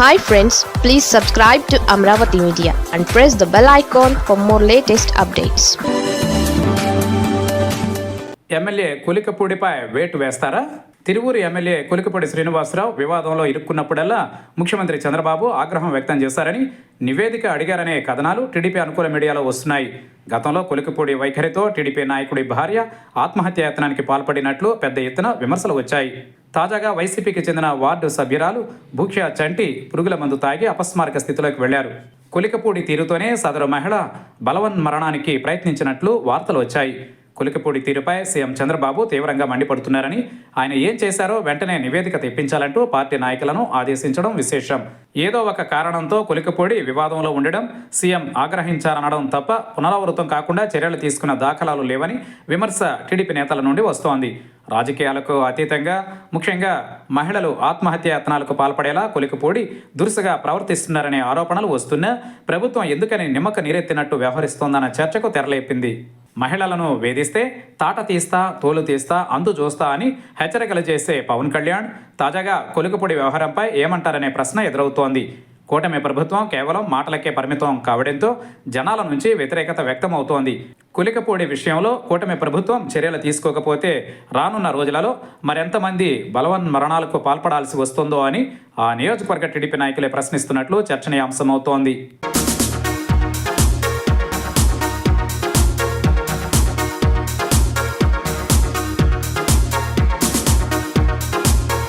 Hi friends please subscribe to Amaravati media and press the bell icon for more latest updates MLA కులికపూడిపై వేటు వేస్తారా? Tiruvuru MLA కులికపూడి Srinivasarao వివాదంలో ఇరుక్కున్నప్పుడల్లా ముఖ్యమంత్రి చంద్రబాబు ఆగ్రహం వ్యక్తం చేశారని నివేదిక అడిగారనే కథనాలు టీడీపీ అనుకూల మీడియాలో వస్తున్నాయి. గతంలో కులికపూడి వైఖరితో టీడీపీ నాయకుడి భార్య ఆత్మహత్య యత్నానికి పాల్పడినట్లు పెద్ద ఎత్తున విమర్శలు వచ్చాయి. తాజాగా వైసీపీకి చెందిన వార్డు సభ్యురాలు భూక్ష్య చంటి పురుగుల మందు తాగి అపస్మారక స్థితిలోకి వెళ్ళారు. కులికపూడి తీరుతోనే సదరు మహిళ బలవన్ మరణానికి ప్రయత్నించినట్లు వార్తలు వచ్చాయి. కులికపూడి తీరుపై సీఎం చంద్రబాబు తీవ్రంగా మండిపడుతున్నారని ఆయన ఏం చేశారో వెంటనే నివేదిక తెప్పించాలంటూ పార్టీ నాయకులను ఆదేశించడం విశేషం. ఏదో ఒక కారణంతో కులికపూడి వివాదంలో ఉండడం సీఎం ఆగ్రహించారనడం తప్ప పునరావృతం కాకుండా చర్యలు తీసుకున్న దాఖలాలు లేవని విమర్శ టీడీపీ నేతల నుండి వస్తోంది. రాజకీయాలకు అతీతంగా ముఖ్యంగా మహిళలు ఆత్మహత్య యత్నాలకు పాల్పడేలా కొలికిపూడి దురుసుగా ప్రవర్తిస్తున్నారనే ఆరోపణలు వస్తున్నా ప్రభుత్వం ఎందుకని నిమ్మక నీరెత్తినట్టు వ్యవహరిస్తోందన్న చర్చకు తెరలేపింది. మహిళలను వేధిస్తే తాట తీస్తా తోలు తీస్తా అందు చూస్తా అని హెచ్చరికలు చేసే పవన్ కళ్యాణ్ తాజాగా కొలుకుపొడి వ్యవహారంపై ఏమంటారనే ప్రశ్న ఎదురవుతోంది. కూటమి ప్రభుత్వం కేవలం మాటలకే పరిమితం కావడంతో జనాల నుంచి వ్యతిరేకత వ్యక్తమవుతోంది. కులికపూడి విషయంలో కూటమి ప్రభుత్వం చర్యలు తీసుకోకపోతే రానున్న రోజులలో మరెంతమంది బలవన్ మరణాలకు పాల్పడాల్సి వస్తుందో అని ఆ నియోజకవర్గ టీడీపీ నాయకులే ప్రశ్నిస్తున్నట్లు చర్చనీయాంశమవుతోంది.